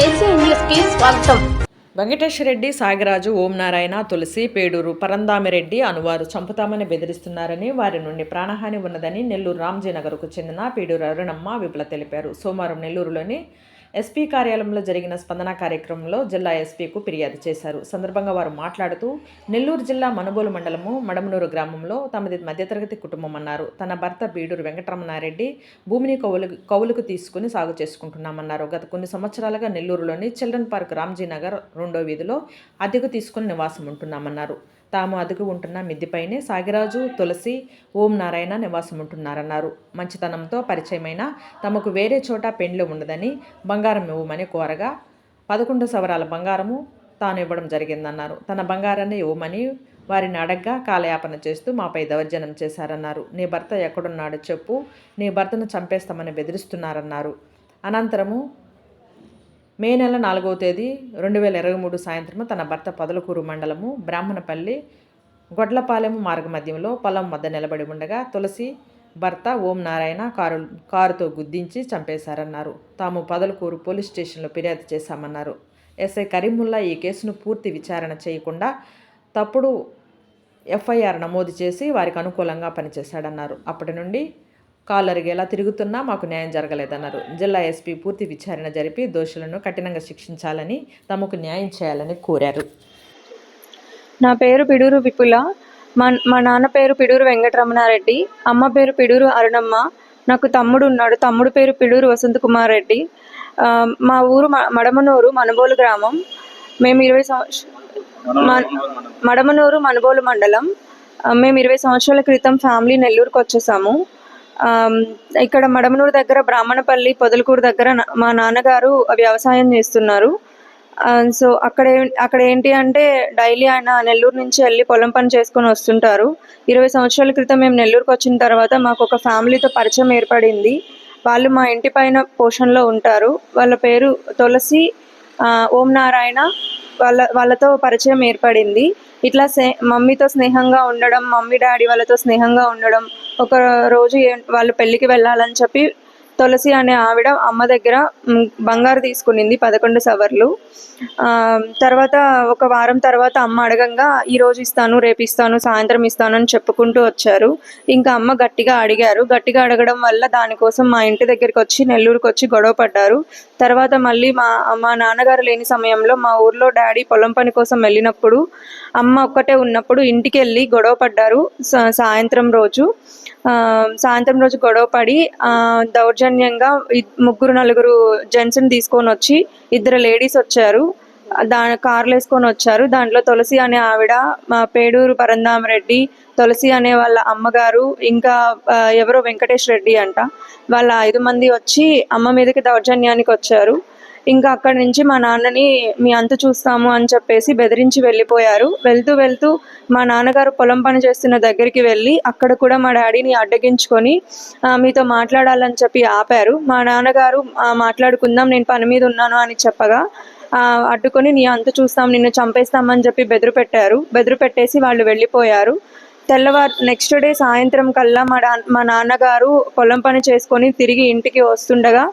AC Reddy కి స్వాగతం సాగరాజు ఓం నారాయణ తులసి పేడూరు పరందామిరెడ్డి అనువారు చంపుతామని బెదిరిస్తున్నారని వారి నుండి ప్రాణహాని ఉన్నదని నెల్లూరు రామ్జీనగర్కు చెందిన పేడూరు అరుణమ్మ విపుల తెలిపారు. సోమవారం నెల్లూరులోని ఎస్పీ కార్యాలయంలో జరిగిన స్పందన కార్యక్రమంలో జిల్లా ఎస్పీకు ఫిర్యాదు చేశారు. సందర్భంగా వారు మాట్లాడుతూ నెల్లూరు జిల్లా మనుబోలు మండలము మడమనూరు గ్రామంలో తమది మధ్యతరగతి కుటుంబం అన్నారు. తన భర్త బీడూరు వెంకటరమణారెడ్డి భూమిని కౌలు కౌలుకు తీసుకుని సాగు చేసుకుంటున్నామన్నారు. గత కొన్ని సంవత్సరాలుగా నెల్లూరులోని చిల్డ్రన్ పార్క్ రామ్జీ నగర్ రెండో వీధిలో అద్దెకు తీసుకుని నివాసం ఉంటున్నామన్నారు. తాము అదుగు ఉంటున్న మిద్దిపైనే సాగిరాజు తులసి ఓం నారాయణ నివాసం ఉంటున్నారన్నారు. మంచితనంతో పరిచయమైన తమకు వేరే చోట పెండ్లు ఉండదని బంగారు బంగారం ఇవ్వమని కోరగా పదకొండు సవరాల బంగారము తాను ఇవ్వడం జరిగిందన్నారు. తన బంగారాన్ని ఇవ్వమని వారిని అడగ్గా కాలయాపన చేస్తూ మాపై దౌర్జన్యం చేశారన్నారు. నీ భర్త ఎక్కడున్నాడో చెప్పు నీ భర్తను చంపేస్తామని బెదిరిస్తున్నారన్నారు. అనంతరము మే నెల నాలుగవ తేదీ రెండు వేల ఇరవై మూడు సాయంత్రం తన భర్త పొదలకూరు మండలము బ్రాహ్మణపల్లి గొడ్లపాలెము మార్గమధ్యంలో పొలం వద్ద నిలబడి ఉండగా తులసి భర్త ఓం నారాయణ కారు కారుతో గుద్దించి చంపేశారన్నారు. తాము పదలకూరు పోలీస్ స్టేషన్లో ఫిర్యాదు చేశామన్నారు. ఎస్ఐ కరీముల్లా ఈ కేసును పూర్తి విచారణ చేయకుండా తప్పుడు ఎఫ్ఐఆర్ నమోదు చేసి వారికి అనుకూలంగా పనిచేశాడన్నారు. అప్పటి నుండి కాలరిగా ఎలా తిరుగుతున్నా మాకు న్యాయం జరగలేదన్నారు. జిల్లా ఎస్పీ పూర్తి విచారణ జరిపి దోషులను కఠినంగా శిక్షించాలని తమకు న్యాయం చేయాలని కోరారు. నా పేరు పిడూరు విపుల. మా మా నాన్న పేరు పిడూరు వెంకటరమణారెడ్డి అమ్మ పేరు పిడూరు అరుణమ్మ నాకు తమ్ముడు ఉన్నాడు తమ్ముడు పేరు పిడూరు వసంత్ కుమార్ రెడ్డి మా ఊరు మ- మడమనూరు మనబోలు గ్రామం. మేము ఇరవై సంవత్సరం మడమనూరు మనబోలు మండలం. మేము ఇరవై సంవత్సరాల క్రితం ఫ్యామిలీ నెల్లూరుకు వచ్చేసాము. ఇక్కడ మడమనూరు దగ్గర బ్రాహ్మణపల్లి పొదలకూరు దగ్గర నా- మా నాన్నగారు వ్యవసాయం చేస్తున్నారు. అండ్ సో అక్కడ అక్కడ ఏంటి అంటే డైలీ ఆయన నెల్లూరు నుంచి వెళ్ళి పొలం పని చేసుకొని వస్తుంటారు. ఇరవై సంవత్సరాల క్రితం మేము నెల్లూరుకు వచ్చిన తర్వాత మాకు ఒక ఫ్యామిలీతో పరిచయం ఏర్పడింది. వాళ్ళు మా ఇంటి పైన పోర్షన్లో ఉంటారు. వాళ్ళ పేరు తులసి ఓం నారాయణ వాళ్ళ వాళ్ళతో పరిచయం ఏర్పడింది. ఇట్లా సే మమ్మీతో స్నేహంగా ఉండడం మమ్మీ డాడీ వాళ్ళతో స్నేహంగా ఉండడం ఒక రోజు వాళ్ళు పెళ్ళికి వెళ్ళాలని చెప్పి తులసి అనే ఆవిడ అమ్మ దగ్గర బంగారు తీసుకునింది పదకొండు సవర్లు. తర్వాత ఒక వారం తర్వాత అమ్మ అడగంగా ఈరోజు ఇస్తాను రేపు ఇస్తాను సాయంత్రం ఇస్తాను అని చెప్పుకుంటూ వచ్చారు. ఇంకా అమ్మ గట్టిగా అడిగారు. గట్టిగా అడగడం వల్ల దానికోసం మా ఇంటి దగ్గరికి వచ్చి నెల్లూరుకి వచ్చి గొడవ పడ్డారు. తర్వాత మళ్ళీ మా మా నాన్నగారు లేని సమయంలో మా ఊర్లో డాడీ పొలం పని కోసం వెళ్ళినప్పుడు అమ్మ ఒక్కటే ఉన్నప్పుడు ఇంటికి వెళ్ళి గొడవ పడ్డారు. సాయంత్రం రోజు. సాయంత్రం రోజు గొడవ పడి దౌర్జన్యంగా ముగ్గురు నలుగురు జెంట్స్ని తీసుకొని వచ్చి ఇద్దరు లేడీస్ వచ్చారు. దాని కార్లు వేసుకొని వచ్చారు. దాంట్లో తులసి అనే ఆవిడ మా పేడూరు పరందామరెడ్డి తులసి అనే వాళ్ళ అమ్మగారు ఇంకా ఎవరో వెంకటేష్ రెడ్డి అంట. వాళ్ళ ఐదు మంది వచ్చి అమ్మ మీదకి దౌర్జన్యానికి వచ్చారు. ఇంకా అక్కడి నుంచి మా నాన్నని మీ అంత చూస్తాము అని చెప్పేసి బెదిరించి వెళ్ళిపోయారు. వెళ్తూ వెళ్తూ మా నాన్నగారు పొలం పని చేస్తున్న దగ్గరికి వెళ్ళి అక్కడ కూడా మా డాడీని అడ్డగించుకొని మీతో మాట్లాడాలని చెప్పి ఆపారు. మా నాన్నగారు మాట్లాడుకుందాం నేను పని మీద ఉన్నాను అని చెప్పగా అడ్డుకొని నీ అంత చూస్తాం నిన్ను చంపేస్తామని చెప్పి బెదిరి పెట్టారు. బెదిరి పెట్టేసి వాళ్ళు వెళ్ళిపోయారు. తెల్లవారు నెక్స్ట్ డే సాయంత్రం కల్లా మా మా నాన్నగారు పొలం పని చేసుకొని తిరిగి ఇంటికి వస్తుండగా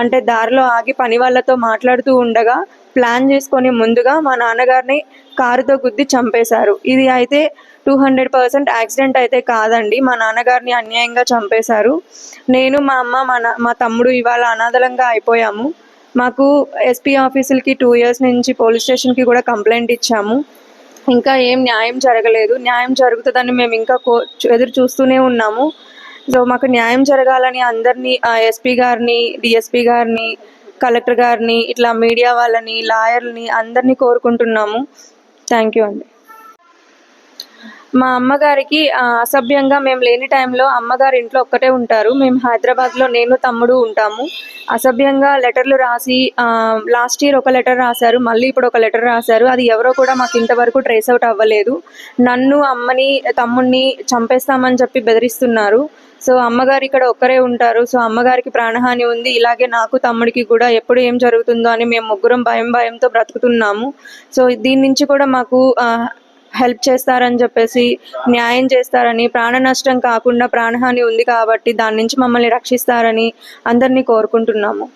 అంటే దారిలో ఆగి పని వాళ్ళతో మాట్లాడుతూ ఉండగా ప్లాన్ చేసుకొని ముందుగా మా నాన్నగారిని కారుతో గుద్ది చంపేశారు. ఇది అయితే టూ హండ్రెడ్ పర్సెంట్ యాక్సిడెంట్ అయితే కాదండి. మా నాన్నగారిని అన్యాయంగా చంపేశారు. నేను మా అమ్మ మా మా తమ్ముడు ఇవాళ అనాథలంగా అయిపోయాము. మాకు ఎస్పీ ఆఫీసులకి టూ ఇయర్స్ నుంచి పోలీస్ స్టేషన్కి కూడా కంప్లైంట్ ఇచ్చాము. ఇంకా ఏం న్యాయం జరగలేదు. న్యాయం జరుగుతుందని మేము ఇంకా కో ఎదురు చూస్తూనే ఉన్నాము. సో మాకు న్యాయం జరగాలని అందరినీ ఎస్పీ గారిని డిఎస్పీ గారిని కలెక్టర్ గారిని ఇట్లా మీడియా వాళ్ళని లాయర్ని అందరినీ కోరుకుంటున్నాము. థ్యాంక్ యూ అండి. మా అమ్మగారికి అసభ్యంగా మేము లేని టైంలో అమ్మగారు ఇంట్లో ఒక్కటే ఉంటారు. మేము హైదరాబాద్లో నేను తమ్ముడు ఉంటాము. అసభ్యంగా లెటర్లు రాసి లాస్ట్ ఇయర్ ఒక లెటర్ రాశారు మళ్ళీ ఇప్పుడు ఒక లెటర్ రాశారు. అది ఎవరో కూడా మాకు ఇంతవరకు ట్రేస్ అవుట్ అవ్వలేదు. నన్ను అమ్మని తమ్ముడిని చంపేస్తామని చెప్పి బెదిరిస్తున్నారు. సో అమ్మగారు ఇక్కడ ఒక్కరే ఉంటారు. సో అమ్మగారికి ప్రాణహాని ఉంది. ఇలాగే నాకు తమ్ముడికి కూడా ఎప్పుడు ఏం జరుగుతుందో అని మేము ముగ్గురం భయం భయంతో బ్రతుకుతున్నాము. సో దీని నుంచి కూడా మాకు హెల్ప్ చేస్తారని చెప్పేసి న్యాయం చేస్తారని ప్రాణ నష్టం కాకుండా ప్రాణహాని ఉంది కాబట్టి దాని నుంచి మమ్మల్ని రక్షిస్తారని అందరినీ కోరుకుంటున్నాము.